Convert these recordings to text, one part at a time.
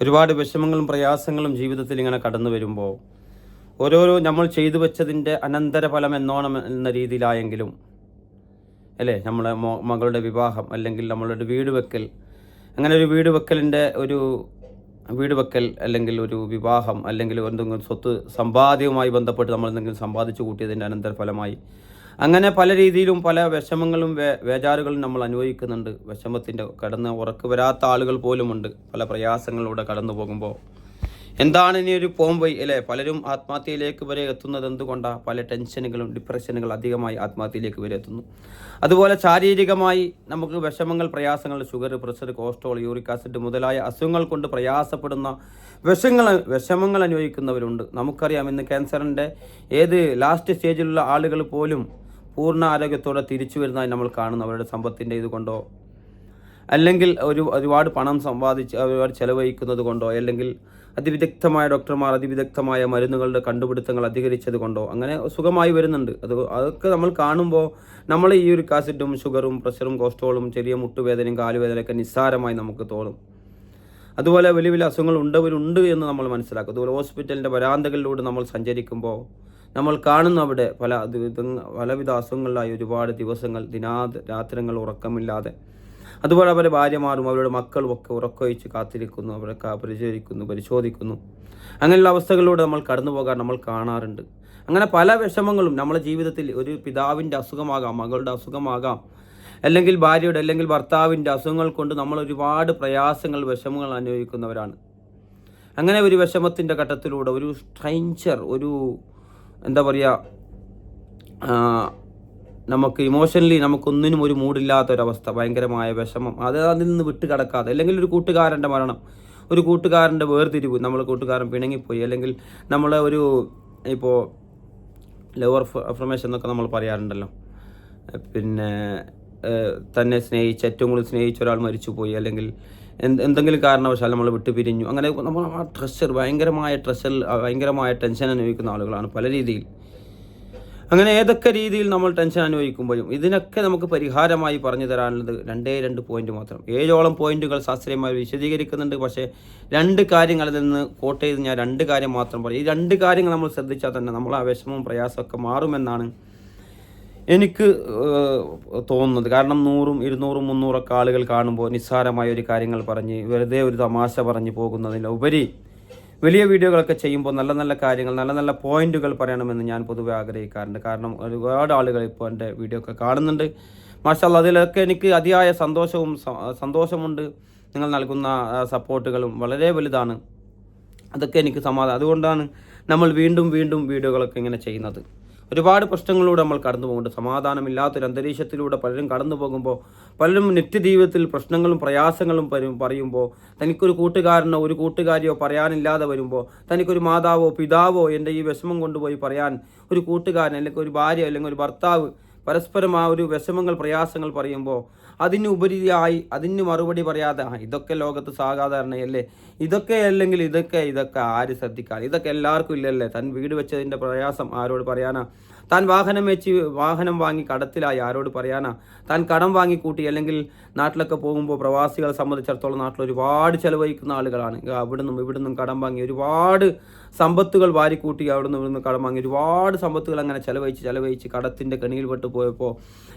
ഒരുപാട് വിഷമങ്ങളും പ്രയാസങ്ങളും ജീവിതത്തിൽ ഇങ്ങനെ കടന്നു വരുമ്പോൾ ഓരോരോ നമ്മൾ ചെയ്തു വെച്ചതിന്റെ അനന്തരഫലം എന്നോണം എന്ന രീതിയിലായെങ്കിലും അല്ലേ? നമ്മളെ മകളുടെ വിവാഹം അല്ലെങ്കിൽ നമ്മളുടെ വീട് വെക്കൽ അങ്ങനെ ഒരു വീട് വെക്കലിന്റെ ഒരു വീട് വെക്കൽ അല്ലെങ്കിൽ ഒരു വിവാഹം അല്ലെങ്കിൽ എന്തെങ്കിലും സ്വത്ത് സമ്പാദ്യവുമായി ബന്ധപ്പെട്ട് നമ്മൾ എന്തെങ്കിലും സമ്പാദിച്ചു കൂട്ടിയതിന്റെ അനന്തരഫലമായി അങ്ങനെ പല രീതിയിലും പല വിഷമങ്ങളും വേ വേജാറുകളും നമ്മൾ അനുഭവിക്കുന്നുണ്ട്. വിഷമത്തിന്റെ കടന്ന് ഉറക്ക് വരാത്ത ആളുകൾ പോലുമുണ്ട്. പല പ്രയാസങ്ങളിലൂടെ കടന്നു പോകുമ്പോൾ. എന്താണ് ഇനി ഒരു പോംവൈ അല്ലേ? പലരും ആത്മഹത്യയിലേക്ക് വരെ എത്തുന്നത് എന്തുകൊണ്ടാണ് പല ടെൻഷനുകളും ഡിപ്രഷനുകൾ അധികമായി ആത്മഹത്യയിലേക്ക് വരെ എത്തുന്നു. അതുപോലെ ശാരീരികമായി നമുക്ക് വിഷമങ്ങൾ പ്രയാസങ്ങൾ sugar pressure cholesterol uric acid മുതലായ അസുഖങ്ങൾ കൊണ്ട് പ്രയാസപ്പെടുന്ന വിഷങ്ങൾ വിഷമങ്ങൾ അനുഭവിക്കുന്നവരുണ്ട്. നമുക്കറിയാം ഇന്ന് ക്യാൻസറിന്റെ ഏത് ലാസ്റ്റ് സ്റ്റേജിലുള്ള ആളുകൾ പോലും പൂർണ ആരോഗ്യത്തോടെ തിരിച്ചു വരുന്നതായി നമ്മൾ കാണുന്നു അവരുടെ സമ്പത്തിന്റെ ഇതുകൊണ്ടോ അല്ലെങ്കിൽ ഒരു ഒരുപാട് പണം സമ്പാദിച്ച് ഒരുപാട് ചെലവഴിക്കുന്നത് കൊണ്ടോ? അല്ലെങ്കിൽ അതിവിദഗ്ധമായ ഡോക്ടർമാർ അതിവിദഗ്ധമായ മരുന്നുകളുടെ കണ്ടുപിടുത്തങ്ങൾ അധികരിച്ചത് കൊണ്ടോ? അങ്ങനെ സുഖമായി വരുന്നുണ്ട്. അത് അതൊക്കെ നമ്മൾ കാണുമ്പോൾ നമ്മൾ ഈ ഒരു കാസിഡും ഷുഗറും പ്രഷറും കൊളസ്ട്രോളും ചെറിയ മുട്ടുവേദനയും കാലുവേദനയൊക്കെ നിസ്സാരമായി നമുക്ക് തോന്നും. അതുപോലെ വലിയ വലിയ അസുഖങ്ങൾ ഉണ്ടവരുണ്ട് എന്ന് നമ്മൾ മനസ്സിലാക്കും. അതുപോലെ ഹോസ്പിറ്റലിന്റെ വരാന്തകളിലൂടെ നമ്മൾ സഞ്ചരിക്കുമ്പോൾ നമ്മൾ കാണുന്ന അവിടെ പല പലവിധ അസുഖങ്ങളിലായി ഒരുപാട് ദിവസങ്ങൾ ദിനാ രാത്രങ്ങൾ ഉറക്കമില്ലാതെ. അതുപോലെ അവരുടെ ഭാര്യമാരും അവരുടെ മക്കളും ഒക്കെ ഉറക്കൊഴിച്ച് കാത്തിരിക്കുന്നു അവരെ പരിചരിക്കുന്നു പരിശോധിക്കുന്നു അങ്ങനെയുള്ള അവസ്ഥകളിലൂടെ നമ്മൾ കടന്നു പോകാൻ നമ്മൾ കാണാറുണ്ട്. അങ്ങനെ പല വിഷമങ്ങളും നമ്മുടെ ജീവിതത്തിൽ ഒരു പിതാവിന്റെ അസുഖമാകാം മകളുടെ അസുഖമാകാം അല്ലെങ്കിൽ ഭാര്യയുടെ അല്ലെങ്കിൽ ഭർത്താവിന്റെ അസുഖങ്ങൾ കൊണ്ട് നമ്മൾ ഒരുപാട് പ്രയാസങ്ങൾ വിഷമങ്ങൾ അനുഭവിക്കുന്നവരാണ്. അങ്ങനെ ഒരു വിഷമത്തിന്റെ ഘട്ടത്തിലൂടെ ഒരു സ്ട്രൈഞ്ചർ ഒരു എന്താ പറയുക നമുക്ക് ഇമോഷണലി നമുക്കൊന്നിനും ഒരു മൂടില്ലാത്തൊരവസ്ഥ ഭയങ്കരമായ വിഷമം. അത് അതിൽ നിന്ന് വിട്ട് കിടക്കാതെ അല്ലെങ്കിൽ ഒരു കൂട്ടുകാരന്റെ മരണം ഒരു കൂട്ടുകാരന്റെ വേർതിരിവ് നമ്മൾ കൂട്ടുകാരൻ പിണങ്ങിപ്പോയി അല്ലെങ്കിൽ നമ്മളെ ഒരു ഇപ്പോൾ ലവർ അഫർമേഷൻ എന്നൊക്കെ നമ്മൾ പറയാറുണ്ടല്ലോ. പിന്നെ തന്നെ സ്നേഹിച്ച് ഏറ്റവും കൂടുതൽ സ്നേഹിച്ച ഒരാൾ മരിച്ചുപോയി അല്ലെങ്കിൽ എന്തെങ്കിലും കാരണവശാൽ നമ്മൾ വിട്ടു പിരിഞ്ഞു അങ്ങനെ നമ്മൾ ആ ട്രഷർ ഭയങ്കരമായ ട്രഷർ ഭയങ്കരമായ ടെൻഷൻ അനുഭവിക്കുന്ന ആളുകളാണ് പല രീതിയിൽ. അങ്ങനെ ഏതൊക്കെ രീതിയിൽ നമ്മൾ ടെൻഷൻ അനുഭവിക്കുമ്പോഴും ഇതിനൊക്കെ നമുക്ക് പരിഹാരമായി പറഞ്ഞു തരാനുള്ളത് രണ്ടേ രണ്ട് പോയിന്റ് മാത്രം. ഏഴോളം പോയിന്റുകൾ ശാസ്ത്രീയമായി വിശദീകരിക്കുന്നുണ്ട്. പക്ഷേ രണ്ട് കാര്യങ്ങളിൽ നിന്ന് കോട്ട് ചെയ്ത് ഞാൻ രണ്ട് കാര്യം മാത്രം പറയും. ഈ രണ്ട് കാര്യങ്ങൾ നമ്മൾ ശ്രദ്ധിച്ചാൽ തന്നെ നമ്മൾ ആ വിഷമവും പ്രയാസമൊക്കെ മാറുമെന്നാണ് എനിക്ക് തോന്നുന്നത് കാരണം നൂറും ഇരുന്നൂറും മുന്നൂറൊക്കെ ആളുകൾ കാണുമ്പോൾ നിസ്സാരമായ ഒരു കാര്യങ്ങൾ പറഞ്ഞ് വെറുതെ ഒരു തമാശ പറഞ്ഞ് പോകുന്നതിലുപരി വലിയ വീഡിയോകളൊക്കെ ചെയ്യുമ്പോൾ നല്ല നല്ല കാര്യങ്ങൾ നല്ല നല്ല പോയിന്റുകൾ പറയണമെന്ന് ഞാൻ പൊതുവെ ആഗ്രഹിക്കാറുണ്ട്. കാരണം ഒരുപാട് ആളുകൾ ഇപ്പോൾ എന്റെ വീഡിയോ ഒക്കെ കാണുന്നുണ്ട്. മാഷാല്ല അതിലൊക്കെ എനിക്ക് അതിയായ സന്തോഷവും സന്തോഷമുണ്ട്. നിങ്ങൾ നൽകുന്ന സപ്പോർട്ടുകളും വളരെ വലുതാണ്. അതൊക്കെ എനിക്ക് സമാധാനം അതുകൊണ്ടാണ് നമ്മൾ വീണ്ടും വീണ്ടും വീഡിയോകളൊക്കെ ഇങ്ങനെ ചെയ്യുന്നത്. ഒരുപാട് പ്രശ്നങ്ങളിലൂടെ നമ്മൾ കടന്നു പോകുന്നുണ്ട്. സമാധാനമില്ലാത്തൊരു അന്തരീക്ഷത്തിലൂടെ പലരും കടന്നു പോകുമ്പോൾ പലരും നിത്യജീവിതത്തിൽ പ്രശ്നങ്ങളും പ്രയാസങ്ങളും പരും പറയുമ്പോൾ തനിക്കൊരു കൂട്ടുകാരനോ ഒരു കൂട്ടുകാരിയോ പറയാനില്ലാതെ വരുമ്പോൾ തനിക്കൊരു മാതാവോ പിതാവോ എന്റെ ഈ വിഷമം കൊണ്ടുപോയി പറയാൻ ഒരു കൂട്ടുകാരൻ അല്ലെങ്കിൽ ഒരു ഭാര്യ അല്ലെങ്കിൽ ഒരു ഭർത്താവ് പരസ്പരം ആ ഒരു വിഷമങ്ങൾ പ്രയാസങ്ങൾ പറയുമ്പോൾ അതിന് ഉപരിയായി അതിന് മറുപടി പറയാതെ ഇതൊക്കെ ലോകത്ത് സാധാരണയല്ലേ? ഇതൊക്കെ അല്ലെങ്കിൽ ഇതൊക്കെ ഇതൊക്കെ ആര് ശ്രദ്ധിക്കാതെ ഇതൊക്കെ എല്ലാവർക്കും ഇല്ലല്ലേ? തൻ വീട് വെച്ചതിന്റെ പ്രയാസം ആരോട് പറയാനാ? താൻ വാഹനം വെച്ച് വാഹനം വാങ്ങി കടത്തിലായി. ആരോട് പറയാനാ? താൻ കടം വാങ്ങിക്കൂട്ടി അല്ലെങ്കിൽ നാട്ടിലൊക്കെ പോകുമ്പോൾ പ്രവാസികളെ സംബന്ധിച്ചിടത്തോളം നാട്ടിൽ ഒരുപാട് ചെലവഴിക്കുന്ന ആളുകളാണ്. അവിടെ നിന്നും ഇവിടെ നിന്നും കടം വാങ്ങി ഒരുപാട് സമ്പത്തുകൾ വാരിക്കൂട്ടി അവിടെ നിന്ന് ഇവിടുന്ന് കടം വാങ്ങി ഒരുപാട് സമ്പത്തുകൾ അങ്ങനെ ചെലവഴിച്ച് ചെലവഴിച്ച് കടത്തിന്റെ കെണിയിൽ പെട്ട് പോയപ്പോൾ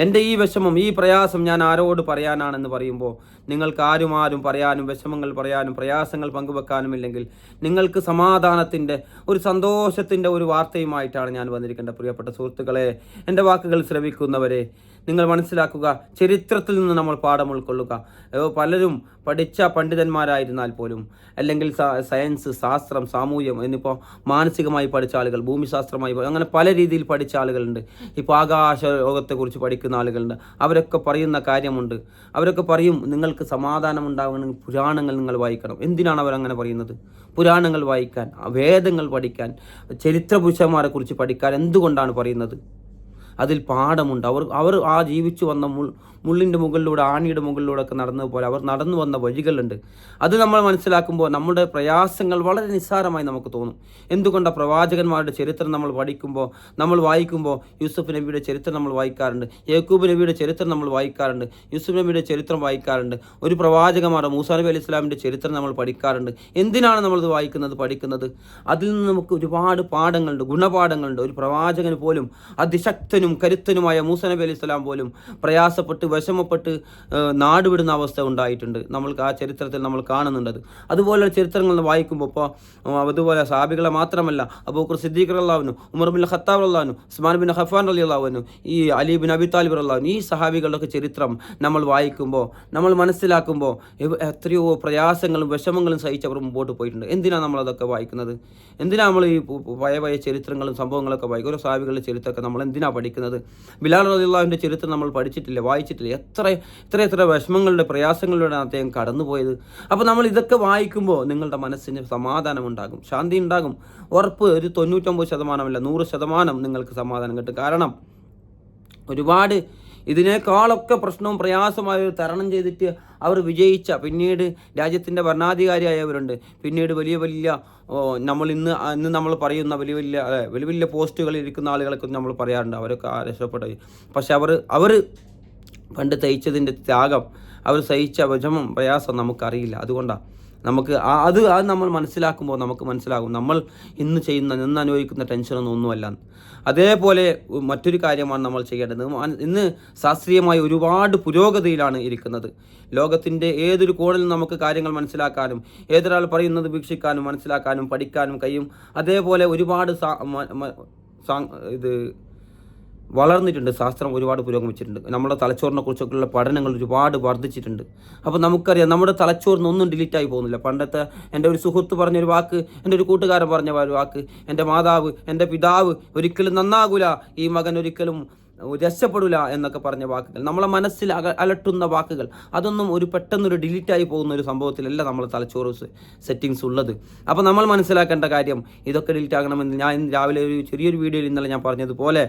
എന്റെ ഈ വിഷമം ഈ പ്രയാസം ഞാൻ ആരോട് പറയാനാണെന്ന് പറയുമ്പോൾ നിങ്ങൾക്ക് ആരും ആരും പറയാനും വിഷമങ്ങൾ പറയാനും പ്രയാസങ്ങൾ പങ്കുവെക്കാനും ഇല്ലെങ്കിൽ നിങ്ങൾക്ക് സമാധാനത്തിന്റെ ഒരു സന്തോഷത്തിന്റെ ഒരു വാർത്തയുമായിട്ടാണ് ഞാൻ വന്നിരിക്കേണ്ട പ്രിയപ്പെട്ട സുഹൃത്തുക്കളെ എന്റെ വാക്കുകൾ ശ്രവിക്കുന്നവരെ നിങ്ങൾ മനസ്സിലാക്കുക. ചരിത്രത്തിൽ നിന്ന് നമ്മൾ പാഠം ഉൾക്കൊള്ളുക. പലരും പഠിച്ച പണ്ഡിതന്മാരായിരുന്നാൽ പോലും അല്ലെങ്കിൽ സയൻസ് ശാസ്ത്രം സാമൂഹ്യം എന്നിപ്പോൾ മാനസികമായി പഠിച്ച ആളുകൾ ഭൂമിശാസ്ത്രമായി അങ്ങനെ പല രീതിയിൽ പഠിച്ച ആളുകളുണ്ട്. ഇപ്പോൾ ആകാശ ലോകത്തെക്കുറിച്ച് പഠിക്കുന്ന ആളുകളുണ്ട്. അവരൊക്കെ പറയുന്ന കാര്യമുണ്ട്. അവരൊക്കെ പറയും നിങ്ങൾക്ക് സമാധാനം ഉണ്ടാകണമെങ്കിൽ പുരാണങ്ങൾ നിങ്ങൾ വായിക്കണം. എന്തിനാണ് അവരങ്ങനെ പറയുന്നത്? പുരാണങ്ങൾ വായിക്കാൻ വേദങ്ങൾ പഠിക്കാൻ ചരിത്ര പുരുഷന്മാരെ കുറിച്ച് പഠിക്കാൻ എന്തുകൊണ്ടാണ് പറയുന്നത്? അതിൽ പാഠമുണ്ട്. അവർ അവർ ആ ജീവിച്ചു വന്ന മുൾ മുള്ളിന്റെ മുകളിലൂടെ ആണിയുടെ മുകളിലൂടെ ഒക്കെ നടന്നത് പോലെ അവർ നടന്നു വന്ന വഴികളുണ്ട്. അത് നമ്മൾ മനസ്സിലാക്കുമ്പോൾ നമ്മുടെ പ്രയാസങ്ങൾ വളരെ നിസ്സാരമായി നമുക്ക് തോന്നും. എന്തുകൊണ്ടാണ് പ്രവാചകന്മാരുടെ ചരിത്രം നമ്മൾ പഠിക്കുമ്പോൾ നമ്മൾ വായിക്കുമ്പോൾ യൂസുഫ് നബിയുടെ ചരിത്രം നമ്മൾ വായിക്കാറുണ്ട് യേക്കൂബ് നബിയുടെ ചരിത്രം നമ്മൾ വായിക്കാറുണ്ട് യൂസുഫ് നബിയുടെ ചരിത്രം വായിക്കാറുണ്ട് ഒരു പ്രവാചകന്മാരുടെ മൂസാ നബി അലൈഹി ഇസ്ലാമിന്റെ ചരിത്രം നമ്മൾ പഠിക്കാറുണ്ട്. എന്തിനാണ് നമ്മളത് വായിക്കുന്നത് പഠിക്കുന്നത്? അതിൽ നിന്ന് നമുക്ക് ഒരുപാട് പാഠങ്ങളുണ്ട് ഗുണപാഠങ്ങളുണ്ട്. ഒരു പ്രവാചകന് പോലും അതിശക്തനും കരുത്തനുമായ മൂസ നബി അലൈഹി ഇസ്ലാം പോലും പ്രയാസപ്പെട്ട് വിഷമപ്പെട്ട് നാടുവിടുന്ന അവസ്ഥ ഉണ്ടായിട്ടുണ്ട്. നമ്മൾക്ക് ആ ചരിത്രത്തിൽ നമ്മൾ കാണുന്നുണ്ടത് അതുപോലെ ചരിത്രങ്ങൾ വായിക്കുമ്പോൾ ഇപ്പോൾ അതുപോലെ സാബികളെ മാത്രമല്ല അബൂക്കർ സിദ്ദീഖ് അള്ളാഹുനു ഉമർ ബിൻ ഖത്താബ് അള്ളാഹുനു ഉസ്മാൻ ബിൻ ഹഫാൻ അലി അള്ളാഹുനു ഈ അലി ബിൻ അബി താലിബ് അള്ളാഹുനു ഈ സഹാബികളുടെ ചരിത്രം നമ്മൾ വായിക്കുമ്പോൾ നമ്മൾ മനസ്സിലാക്കുമ്പോൾ എത്രയോ പ്രയാസങ്ങളും വിഷമങ്ങളും സഹിച്ചവർ മുമ്പോട്ട് പോയിട്ടുണ്ട്. എന്തിനാണ് നമ്മൾ അതൊക്കെ വായിക്കുന്നത്? എന്തിനാണ് നമ്മൾ ഈ പഴയ പഴയ ചരിത്രങ്ങളും സംഭവങ്ങളൊക്കെ വായിക്കും ഓരോ സാബികളുടെ ചരിത്രമൊക്കെ നമ്മൾ എന്തിനാണ് പഠിക്കുന്നത്? ബിലാൽ അള്ളാഹുവിന്റെ ചരിത്രം നമ്മൾ പഠിച്ചിട്ടില്ല വായിച്ചിട്ടില്ല. എത്ര എത്ര എത്ര വിഷമങ്ങളുടെ പ്രയാസങ്ങളിലൂടെ അദ്ദേഹം കടന്നുപോയത്. അപ്പോൾ നമ്മൾ ഇതൊക്കെ വായിക്കുമ്പോൾ നിങ്ങളുടെ മനസ്സിന് സമാധാനം ഉണ്ടാകും ശാന്തി ഉണ്ടാകും. ഉറപ്പ് ഒരു തൊണ്ണൂറ്റൊമ്പത് ശതമാനമല്ല നൂറ് ശതമാനം നിങ്ങൾക്ക് സമാധാനം കിട്ടും. കാരണം ഒരുപാട് ഇതിനേക്കാളൊക്കെ പ്രശ്നവും പ്രയാസമായ തരണം ചെയ്തിട്ട് അവർ വിജയിച്ച പിന്നീട് രാജ്യത്തിന്റെ ഭരണാധികാരിയായവരുണ്ട്. പിന്നീട് വലിയ വലിയ നമ്മൾ ഇന്ന് ഇന്ന് നമ്മൾ പറയുന്ന വലിയ വലിയ വലിയ വലിയ പോസ്റ്റുകളിൽ ഇരിക്കുന്ന ആളുകളൊക്കെ നമ്മൾ പറയാറുണ്ട്. അവരൊക്കെ രക്ഷപ്പെട്ടത് പക്ഷെ അവർ അവർ പണ്ട് തയ്ച്ചതിന്റെ ത്യാഗം അവർ സഹിച്ച വിഷമം പ്രയാസം നമുക്കറിയില്ല. അതുകൊണ്ടാണ് നമുക്ക് അത് അത് നമ്മൾ മനസ്സിലാക്കുമ്പോൾ നമുക്ക് മനസ്സിലാകും. നമ്മൾ ഇന്ന് ചെയ്യുന്ന ഇന്ന് അനുഭവിക്കുന്ന ടെൻഷനൊന്നും ഒന്നുമല്ല. അതേപോലെ മറ്റൊരു കാര്യമാണ് നമ്മൾ ചെയ്യേണ്ടത്. ഇന്ന് ശാസ്ത്രീയമായി ഒരുപാട് പുരോഗതിയിലാണ് ഇരിക്കുന്നത്. ലോകത്തിന്റെ ഏതൊരു കോണിൽ നമുക്ക് കാര്യങ്ങൾ മനസ്സിലാക്കാനും ഏതൊരാൾ പറയുന്നത് വീക്ഷിക്കാനും മനസ്സിലാക്കാനും പഠിക്കാനും കഴിയും. അതേപോലെ ഒരുപാട് ഇത് വളർന്നിട്ടുണ്ട്. ശാസ്ത്രം ഒരുപാട് പുരോഗമിച്ചിട്ടുണ്ട്. നമ്മുടെ തലച്ചോറിനെ കുറിച്ചൊക്കെയുള്ള പഠനങ്ങൾ ഒരുപാട് വർദ്ധിച്ചിട്ടുണ്ട്. അപ്പോൾ നമുക്കറിയാം നമ്മുടെ തലച്ചോറിന് ഒന്നും ഡിലീറ്റ് ആയി പോകുന്നില്ല. പണ്ടത്തെ എന്റെ ഒരു സുഹൃത്ത് പറഞ്ഞൊരു വാക്ക് എന്റെ ഒരു കൂട്ടുകാരൻ പറഞ്ഞ ഒരു വാക്ക് എന്റെ മാതാവ് എന്റെ പിതാവ് ഒരിക്കലും നന്നാകൂല ഈ മകൻ ഒരിക്കലും രക്ഷപ്പെടില്ല എന്നൊക്കെ പറഞ്ഞ വാക്കുകൾ. നമ്മളെ മനസ്സിൽ അലട്ടുന്ന വാക്കുകൾ. അതൊന്നും ഒരു പെട്ടെന്നൊരു ഡിലീറ്റായി പോകുന്ന ഒരു സംഭവത്തിലല്ല നമ്മളെ തലച്ചോറ് സെറ്റിങ്സ് ഉള്ളത്. അപ്പോൾ നമ്മൾ മനസ്സിലാക്കേണ്ട കാര്യം ഇതൊക്കെ ഡിലീറ്റ് ആകണമെന്ന് ഞാൻ രാവിലെ ഒരു ചെറിയൊരു വീഡിയോയിൽ ഇന്നലെ ഞാൻ പറഞ്ഞതുപോലെ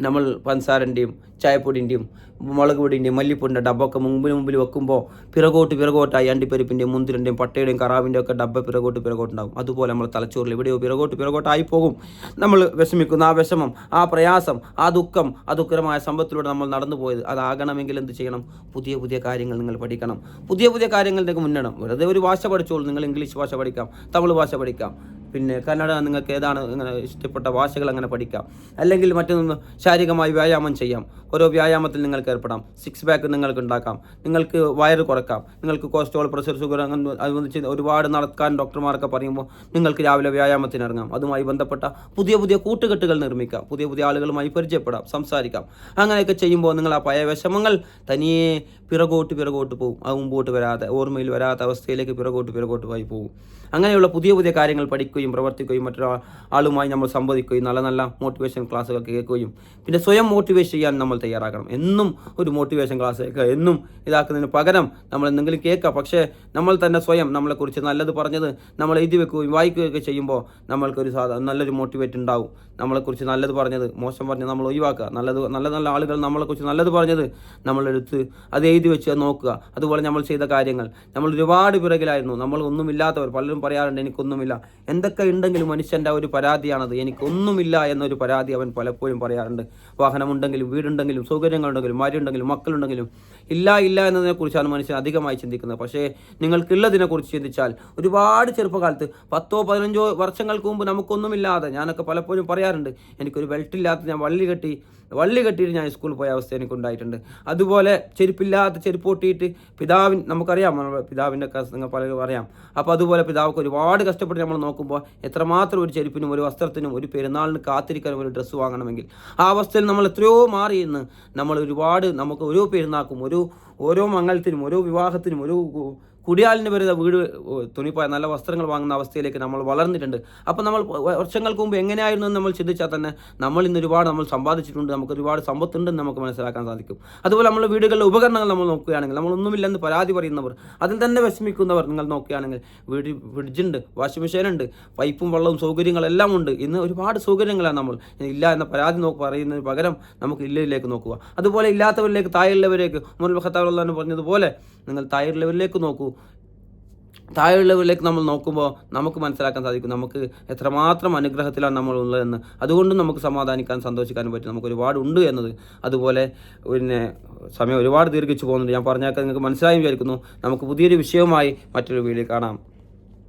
നമ്മൾ പഞ്ചസാരന്റെയും ചായപ്പൊടിന്റെയും മുളക് പൊടിന്റെയും മല്ലിപ്പൊടിന്റെ ഡബ്ബൊക്കെ മുമ്പിൽ മുമ്പിൽ വെക്കുമ്പോൾ പിറകോട്ട് പിറകോട്ടായി അണ്ടിപ്പരിപ്പിന്റെയും മുന്തിരിന്റെയും പട്ടയുടെയും കറാവിന്റെയും ഒക്കെ ഡബ്ബ പിറകോട്ട് പിറകോട്ടുണ്ടാകും. അതുപോലെ നമ്മൾ തലച്ചോറിൽ എവിടെയോ പിറകോട്ട് പിറകോട്ടായി പോകും. നമ്മൾ വിഷമിക്കുന്ന ആ വിഷമം ആ പ്രയാസം ആ ദുഃഖം ആ ദുഃഖരമായ സമ്പത്തിലൂടെ നമ്മൾ നടന്നു പോയത്. അതാകണമെങ്കിൽ എന്ത് ചെയ്യണം? പുതിയ പുതിയ കാര്യങ്ങൾ നിങ്ങൾ പഠിക്കണം. പുതിയ പുതിയ കാര്യങ്ങളിലേക്ക് മുന്നണം വെറുതെ ഒരു ഭാഷ പഠിച്ചോളൂ. നിങ്ങൾ ഇംഗ്ലീഷ് ഭാഷ പഠിക്കാം തമിഴ് ഭാഷ പഠിക്കാം. പിന്നെ കന്നഡ നിങ്ങൾക്ക് ഏതാണ് ഇങ്ങനെ ഇഷ്ടപ്പെട്ട ഭാഷകൾ അങ്ങനെ പഠിക്കാം. അല്ലെങ്കിൽ മറ്റൊന്ന് ശാരീരികമായി വ്യായാമം ചെയ്യാം. ഓരോ വ്യായാമത്തിൽ നിങ്ങൾക്ക് ഏർപ്പെടാം. സിക്സ് പാക്ക് നിങ്ങൾക്ക് ഉണ്ടാക്കാം. നിങ്ങൾക്ക് വയറ് കുറക്കാം. നിങ്ങൾക്ക് കൊളസ്ട്രോൾ പ്രഷർ ഷുഗർ അങ്ങനെ അനുബന്ധിച്ച് ഒരുപാട് നടക്കാൻ ഡോക്ടർമാരൊക്കെ പറയുമ്പോൾ നിങ്ങൾക്ക് രാവിലെ വ്യായാമത്തിന് ഇറങ്ങാം. അതുമായി ബന്ധപ്പെട്ട പുതിയ പുതിയ കൂട്ടുകെട്ടുകൾ നിർമ്മിക്കാം. പുതിയ പുതിയ ആളുകളുമായി പരിചയപ്പെടാം. സംസാരിക്കാം. അങ്ങനെയൊക്കെ ചെയ്യുമ്പോൾ നിങ്ങൾ ആ പഴയ വിഷമങ്ങൾ തനിയെ പിറകോട്ട് പിറകോട്ട് പോകും അത് മുമ്പോട്ട് വരാതെ ഓർമ്മയിൽ വരാത്ത അവസ്ഥയിലേക്ക് പിറകോട്ട് പിറകോട്ട് പോയി പോകും അങ്ങനെയുള്ള പുതിയ പുതിയ കാര്യങ്ങൾ പഠിക്കുകയും പ്രവർത്തിക്കുകയും മറ്റൊരാ ആളുമായി നമ്മൾ സംവദിക്കുകയും നല്ല നല്ല മോട്ടിവേഷൻ ക്ലാസ്സുകൾ കേൾക്കുകയും പിന്നെ സ്വയം മോട്ടിവേറ്റ് ചെയ്യാൻ നമ്മൾ തയ്യാറാക്കണം എന്നും ഒരു മോട്ടിവേഷൻ ക്ലാസ് കേൾക്കുക. എന്നും ഇതാക്കുന്നതിന് പകരം നമ്മൾ എന്തെങ്കിലും കേൾക്കുക. പക്ഷേ നമ്മൾ തന്നെ സ്വയം നമ്മളെക്കുറിച്ച് നല്ലത് പറഞ്ഞത് നമ്മൾ എഴുതി വെക്കുകയും വായിക്കുകയൊക്കെ ചെയ്യുമ്പോൾ നമ്മൾക്കൊരു സാധാ നല്ലൊരു മോട്ടിവേറ്റ് ഉണ്ടാവും. നമ്മളെക്കുറിച്ച് നല്ലത് പറഞ്ഞത് മോശം പറഞ്ഞത് നമ്മൾ ഒഴിവാക്കുക. നല്ലത് നല്ല നല്ല ആളുകൾ നമ്മളെക്കുറിച്ച് നല്ലത് പറഞ്ഞത് നമ്മളെടുത്ത് അത് എഴുതി വെച്ച് നോക്കുക. അതുപോലെ നമ്മൾ ചെയ്ത കാര്യങ്ങൾ. നമ്മൾ ഒരുപാട് പിറകിലായിരുന്നു. നമ്മൾ ഒന്നുമില്ലാത്തവർ പലരും പറയാറുണ്ട് എനിക്കൊന്നുമില്ല. എന്തൊക്കെ ഉണ്ടെങ്കിലും മനുഷ്യന്റെ ഒരു പരാതിയാണത്. എനിക്കൊന്നുമില്ല എന്നൊരു പരാതി അവൻ പലപ്പോഴും പറയാറുണ്ട്. വാഹനമുണ്ടെങ്കിലും വീടുണ്ടെങ്കിലും സൗകര്യങ്ങളുണ്ടെങ്കിലും മാരുണ്ടെങ്കിലും മക്കളുണ്ടെങ്കിലും ഇല്ല ഇല്ല എന്നതിനെക്കുറിച്ചാണ് മനുഷ്യൻ അധികമായി ചിന്തിക്കുന്നത്. പക്ഷേ നിങ്ങൾക്കുള്ളതിനെക്കുറിച്ച് ചിന്തിച്ചാൽ ഒരുപാട് ചെറുപ്പകാലത്ത് പത്തോ പതിനഞ്ചോ വർഷങ്ങൾക്ക് മുമ്പ് നമുക്കൊന്നുമില്ലാതെ ഞാനൊക്കെ പലപ്പോഴും പറയാറുണ്ട് എനിക്കൊരു ബെൽറ്റ് ഇല്ലാത്ത ഞാൻ വള്ളി കെട്ടി വള്ളി കെട്ടിയിട്ട് ഞാൻ സ്കൂളിൽ പോയ അവസ്ഥ എനിക്കുണ്ടായിട്ടുണ്ട് അതുപോലെ ചെരുപ്പില്ലാത്ത ചെരുപ്പ് പൊട്ടിയിട്ട് പിതാവിൻ നമുക്കറിയാം പിതാവിന്റെ നിങ്ങൾ പലരും അറിയാം. അപ്പോൾ അതുപോലെ പിതാവൊക്കെ ഒരുപാട് കഷ്ടപ്പെട്ട് നമ്മൾ നോക്കുമ്പോൾ എത്രമാത്രം ഒരു ചെരുപ്പിനും ഒരു വസ്ത്രത്തിനും ഒരു പെരുന്നാളിന് കാത്തിരിക്കാനും ഒരു ഡ്രസ്സ് വാങ്ങണമെങ്കിൽ ആ അവസ്ഥയിൽ നമ്മൾ എത്രയോ മാറി ഇന്ന് നമ്മൾ ഒരുപാട് നമുക്ക് ഓരോ പെരുന്നാക്കും ഒരു ഓരോ മംഗളത്തിനും ഓരോ വിവാഹത്തിനും കു- കുടിയാലിന് വരുന്ന വീട് തുണിപ്പായ നല്ല വസ്ത്രങ്ങൾ വാങ്ങുന്ന അവസ്ഥയിലേക്ക് നമ്മൾ വളർന്നിട്ടുണ്ട്. അപ്പോൾ നമ്മൾ വർഷങ്ങൾക്ക് മുമ്പ് എങ്ങനെയായിരുന്നു എന്ന് നമ്മൾ ചിന്തിച്ചാൽ തന്നെ നമ്മൾ ഇന്ന് ഒരുപാട് നമ്മൾ സമ്പാദിച്ചിട്ടുണ്ട് നമുക്ക് ഒരുപാട് സമ്പത്തുണ്ടെന്ന് നമുക്ക് മനസ്സിലാക്കാൻ സാധിക്കും. അതുപോലെ നമ്മൾ വീടുകളിലെ ഉപകരണങ്ങൾ നമ്മൾ നോക്കുകയാണെങ്കിൽ നമ്മൾ നമ്മളൊന്നുമില്ലെന്ന് പരാതി പറയുന്നവർ അതിൽ തന്നെ വിഷമിക്കുന്നവർ നിങ്ങൾ നോക്കുകയാണെങ്കിൽ വീട് ഫ്രിഡ്ജുണ്ട് വാഷിംഗ് മെഷീനുണ്ട് പൈപ്പും വെള്ളവും സൗകര്യങ്ങളെല്ലാം ഉണ്ട്. ഇന്ന് ഒരുപാട് സൗകര്യങ്ങളാണ് നമ്മൾ ഇല്ല എന്ന പരാതി നോക്ക് പറയുന്നതിന് പകരം നമുക്ക് ഇല്ലയിലേക്ക് നോക്കുക. അതുപോലെ ഇല്ലാത്തവരിലേക്ക് താഴെയുള്ളവരേക്ക് മുൻ ഖത്താറുള്ളതെന്ന് പറഞ്ഞതുപോലെ നിങ്ങൾ താഴെയുള്ളവരിലേക്ക് നോക്കൂ. താഴെയുള്ളവരിലേക്ക് നമ്മൾ നോക്കുമ്പോൾ നമുക്ക് മനസ്സിലാക്കാൻ സാധിക്കും നമുക്ക് എത്രമാത്രം അനുഗ്രഹത്തിലാണ് നമ്മൾ ഉള്ളതെന്ന്. അതുകൊണ്ടും നമുക്ക് സമാധാനിക്കാൻ സന്തോഷിക്കാനും പറ്റും. നമുക്ക് ഒരുപാട് ഉണ്ട് എന്നത്. അതുപോലെ പിന്നെ സമയം ഒരുപാട് ദീർഘിച്ചു പോകുന്നുണ്ട്. ഞാൻ പറഞ്ഞാൽ നിങ്ങൾക്ക് മനസ്സിലായി വിചാരിക്കുന്നു. നമുക്ക് പുതിയൊരു വിഷയവുമായി മറ്റൊരു വീഡിയോ കാണാം.